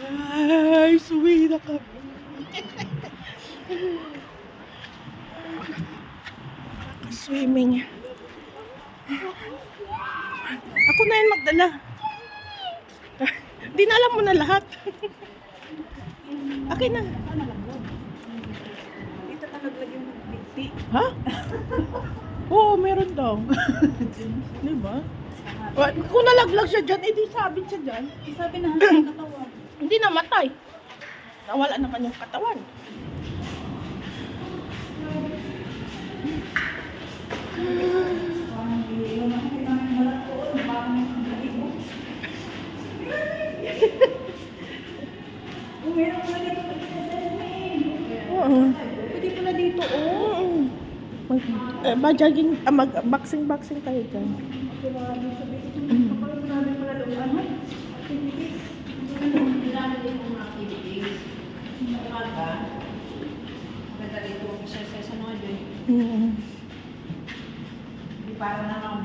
Ay, suwi na kami. Swimming. Ako na yan magdala. Di na alam mo na lahat. Akin na. Dito ka naglagay yung bigti. Ha? Oo, meron daw. Di ba? Wa- Kung nalaglag siya dyan, edi sabit siya dyan. Eh, sabi na katawan. Hindi namatay. Nawala naman yung katawan. Oo. Pwede pala dito, oh. Mag, eh, ba-jogging, ah, mag-boxing-boxing tayo dyan. Kapag Maganda dito, exercise sa mga dyan. Mm. Hindi para na